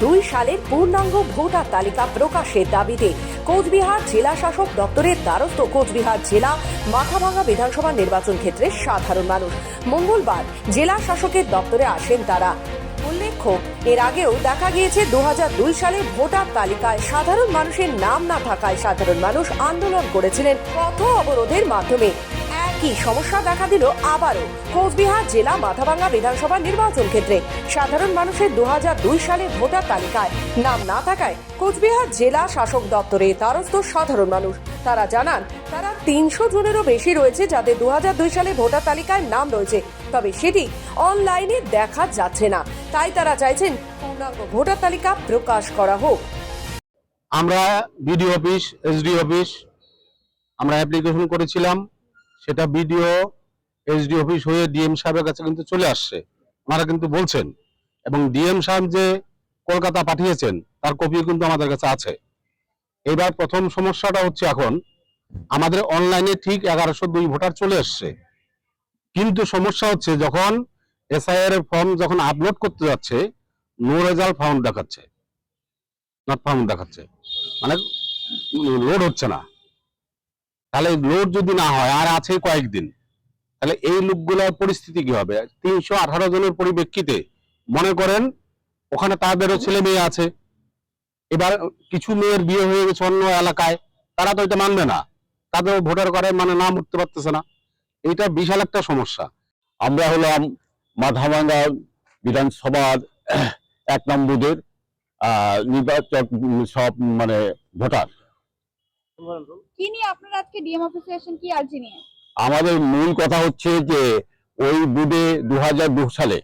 দু সালের পূর্ণাঙ্গ ভোটার তালিকা প্রকাশের দাবিতে কোচবিহার জেলা শাসক দপ্তরের দ্বারস্থ কোচবিহার জেলা মাথাভাঙ্গা বিধানসভা নির্বাচন ক্ষেত্রে সাধারণ মানুষ। মঙ্গলবার জেলা শাসকের দপ্তরে আসেন তারা। উল্লেখ্য, এর আগেও দেখা গিয়েছে দু হাজার দুই সালে ভোটার তালিকায় সাধারণ মানুষের নাম না থাকায় সাধারণ মানুষ আন্দোলন করেছিলেন পথ অবরোধের মাধ্যমে। একই সমস্যা দেখা দিল আবারও। কোচবিহার জেলা মাথাভাঙ্গা বিধানসভা নির্বাচন ক্ষেত্রে। সাধারণ মানুষের দু সালে ভোটার তালিকায় নাম না থাকায় কোচবিহার জেলা শাসক দপ্তরে দ্বারস্থ সাধারণ মানুষ। তারা জানান, তারা তিনশো জনেরও বেশি রয়েছে যাদের দু সালে ভোটার তালিকায় নাম রয়েছে। তবে সেটি অনলাইনে দেখা যাচ্ছে না। তাই তারা চাইছেন পূর্ণাঙ্গ ভোটার তালিকা প্রকাশ করা হোক। আমরা বিডিও অফিস এসডি অফিস, আমরা অ্যাপ্লিকেশন করেছিলাম। সেটা বিডিও, এসডি অফিস হয়ে ডিএম সাহেবের কাছে কিন্তু চলে আসছে। ওনারা কিন্তু বলছেন, এবং ডিএম সাহেব যে কলকাতা পাঠিয়েছেন, তার কপিও কিন্তু আমাদের কাছে আছে। এবার প্রথম সমস্যাটা হচ্ছে এখন, আমাদের অনলাইনে ঠিক এগারোশো দুই ভোটার চলে এসছে। কিন্তু সমস্যা হচ্ছে যখন এসআইআর এর ফর্ম যখন আপলোড করতে যাচ্ছে, নো রেজাল্ট ফাউন্ড দেখাচ্ছে। নট ফাউন্ড দেখাচ্ছে। মানে লোড হচ্ছে না। তাহলে লোড যদি না হয়, আর আছে কয়েকদিন, তাহলে এই লোকগুলোর পরিস্থিতি কি হবে? তিনশো আঠারো জনের পরিপ্রেক্ষিতে মনে করেন ওখানে তাদেরও ছেলে মেয়ে আছে। এবার কিছু মেয়ের বিয়ে হয়ে গেছে অন্য এলাকায়, তারা তো এটা মানবে না। তাদের ভোটার করে মানে নাম উঠতে পারতেছে না। এটা বিশাল একটা সমস্যা। আমরা হলাম মাথাভাঙ্গা বিধানসভার এক নম্বরের নির্বাচক সব মানে ভোটার। কি নিয়ে আপনারা আজকে ডিএম অফিসে এসেছেন কি আর্জি নিয়ে? আমাদের মূল কথা হচ্ছে যে ওই বুথে দু সালে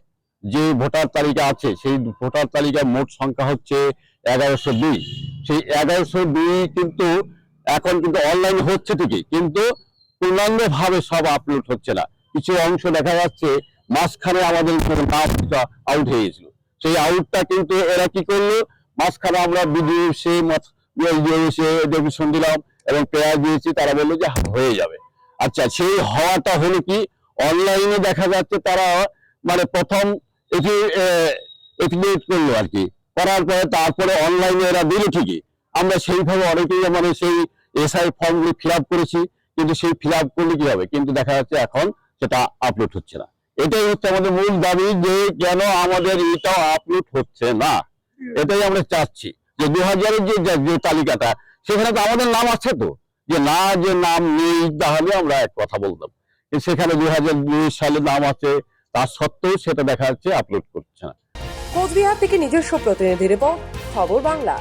যে ভোটার তালিকা আছে সেই ভোটার তালিকার মোট সংখ্যা হচ্ছে এগারোশো দুই। সেই এগারোশো দুই কিন্তু এখন কিন্তু অনলাইন হচ্ছে ঠিকই কিন্তু পূর্ণাঙ্গ ভাবে সব আপলোড হচ্ছে না। কিছু অংশ দেখা যাচ্ছে মাঝখানে আমাদের নামটা আউট হয়ে গেছিল। সেই আউটটা কিন্তু এরা কি করল? মাঝখানে আমরা ভিডিও সে সে ডেভিশন দিলাম এবং প্রেয়ার দিয়েছি তারা বলল যে হয়ে যাবে। আচ্ছা সেই হওয়াটা হলো কি? অনলাইনে দেখা যাচ্ছে তারা মানে প্রথম এটি এক্টিভেট করল আর কি। করার পরে তারপরে অনলাইনে এরা দিল ঠিকই। আমরা সেইভাবে অনেকেই মানে সেই এসআই ফর্মগুলি ফিল আপ করেছি কিন্তু সেই ফিল আপ করলে কি হবে? কিন্তু দেখা যাচ্ছে এখন সেটা আপলোড হচ্ছে না। এটাই হচ্ছে আমাদের মূল দাবি যে কেন আমাদের এটাও আপলোড হচ্ছে না। এটাই আমরা চাচ্ছি যে দু হাজারের যে তালিকাটা সেখানে তো আমাদের নাম আছে তো। যে না, যে নাম নেই, তাহলে আমরা এক কথা বলতাম সেখানে দুই হাজার দুই সালে নাম আছে তার সত্ত্বেও সেটা দেখা যাচ্ছে আপলোড করছে না। কোচবিহার থেকে নিজস্ব প্রতিনিধি রিপোর্ট খবর বাংলা।